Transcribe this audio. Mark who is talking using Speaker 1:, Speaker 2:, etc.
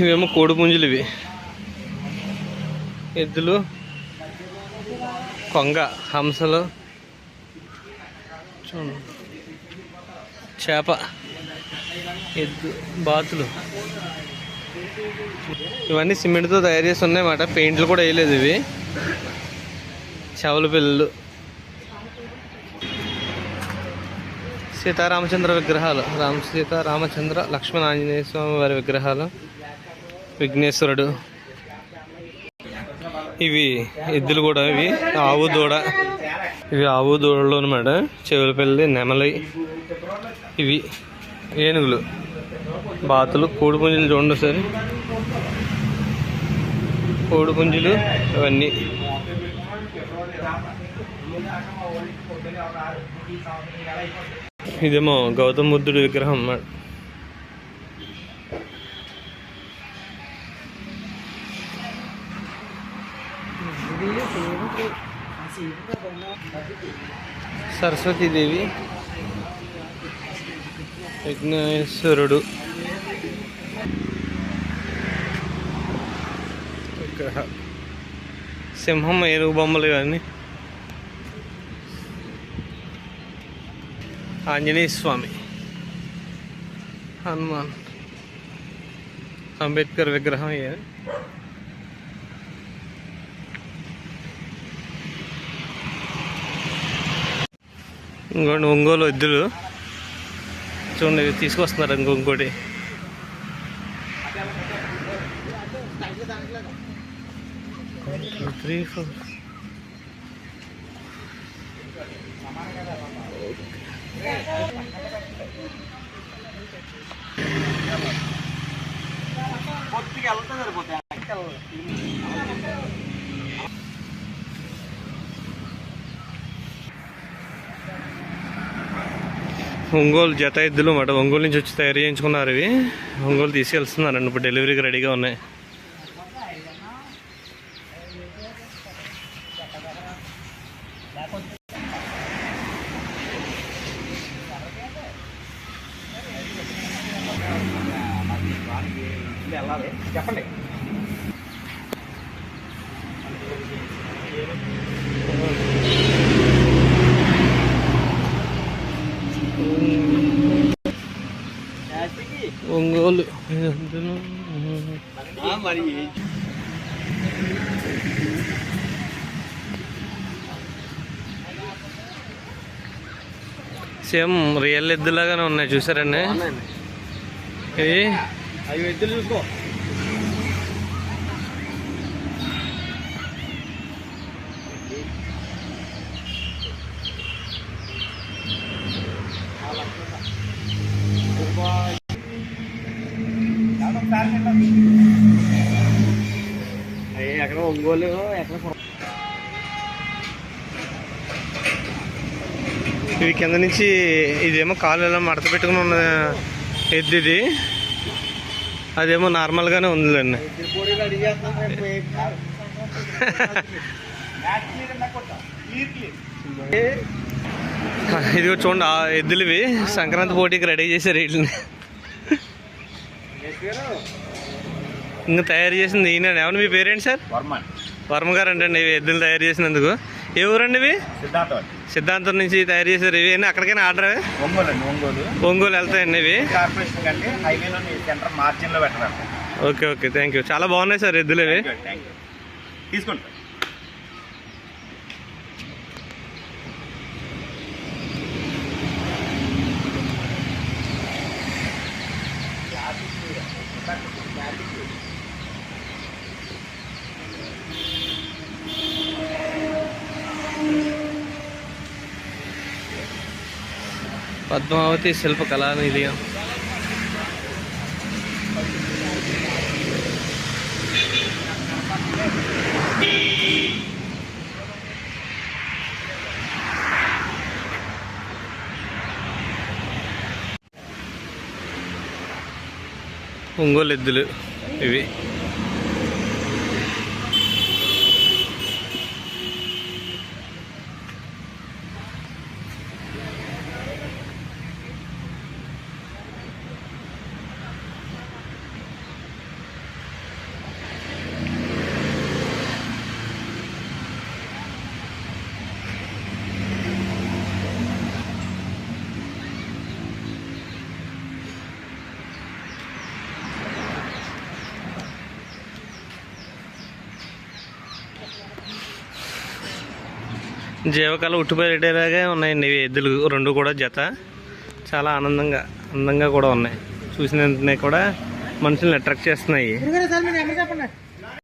Speaker 1: ఇవేమో కోడి పుంజులు ఇవి. ఎద్దులు కొంగ హంసలు చూడండి చేప ఎద్దు బాతులు. ఇవన్నీ సిమెంట్తో తయారు చేసి ఉన్నాయన్నమాట. పెయింట్లు కూడా వేయలేదు ఇవి. చెవుల పిల్లలు. సీతారామచంద్ర విగ్రహాలు. రామ సీత రామచంద్ర లక్ష్మణ ఆంజనేయ స్వామి వారి విగ్రహాలు. విఘ్నేశ్వరుడు. ఇవి ఎద్దులు కూడా ఇవి. ఆవు దూడ. ఇవి ఆవు దూడలు అనమాట చెవులపల్లి నెమలి. ఇవి ఏనుగులు. బాతులు కోడిపుంజులు చూడండి ఒకసారి. కోడిపుంజులు ఇవన్నీ. ఇదేమో గౌతమ బుద్ధుడి విగ్రహం అన్నమాట సరస్వతీదేవి విఘ్నేశ్వరుడు విగ్రహ సింహం ఏనుగు బొమ్మలు ఇవన్నీ ఆంజనేయ స్వామి హనుమాన్ అంబేద్కర్ విగ్రహం ఇది ఇంకోటి ఒంగోలు ఎద్దులు చూడండి తీసుకొస్తున్నారు ఇంకో ఇంకోటి. త్రీ ఫోర్ ఒంగోలు జత ఎద్దులు మాట ఒంగోలు నుంచి వచ్చి తయారు చేయించుకున్నారు ఇవి. ఒంగోలు తీసుకెళ్తున్నారండి. ఇప్పుడు డెలివరీకి రెడీగా ఉన్నాయి.
Speaker 2: చెప్పండి. మరి
Speaker 1: సేమ్ రియల్ ఎద్దులాగానే ఉన్నాయి చూసారండి? ఇవి
Speaker 2: అవి ఎద్దులు చూసుకో. ఎక్కడ ఒంగోలు ఎక్కడ
Speaker 1: ఇవి కింద నుంచి ఇదేమో కాలు ఎలా మడత పెట్టుకుని ఉన్న ఎద్దు ఇది. అదేమో నార్మల్గానే ఉందిలేండి. ఇదిగో చూడండి ఆ ఎద్దులు ఇవి. సంక్రాంతి పోటీకి రెడీ చేశారు వీటిని ఇంకా తయారు చేసింది ఈయన ఏమన్నా మీ పేరేంటి సార్?
Speaker 2: వర్మన్.
Speaker 1: వర్మ గారు అంటండి ఇవి ఎద్దులు తయారు చేసినందుకు. ఏ ఊరండి ఇవి
Speaker 2: సిద్ధార్థ
Speaker 1: సిద్ధాంతం నుంచి తయారు చేశారు. ఇవి అన్నీ అక్కడికైనా ఆర్డర్
Speaker 2: ఒంగోలు అండి ఒంగోలు.
Speaker 1: ఒంగోలు వెళ్తాయండి ఇవి.
Speaker 2: కార్పొరేషన్ కంటే హైవేలో సెంటర్ మార్జిన్లో పెట్టారు
Speaker 1: ఓకే ఓకే. థ్యాంక్ యూ చాలా బాగున్నాయి సార్ ఎద్దులు ఇవి.
Speaker 2: తీసుకోండి
Speaker 1: పద్మావతి శిల్ప కళానిలయం ఒంగోలు ఎద్దులు ఇవి. జీవకాల ఉట్టిపడేలాగా ఉన్నాయండి ఇవి ఎద్దులు రెండు కూడా జత. చాలా ఆనందంగా అందంగా కూడా ఉన్నాయి. చూసిన వెంటనే కూడా మనుషుల్ని అట్రాక్ట్ చేస్తున్నాయి.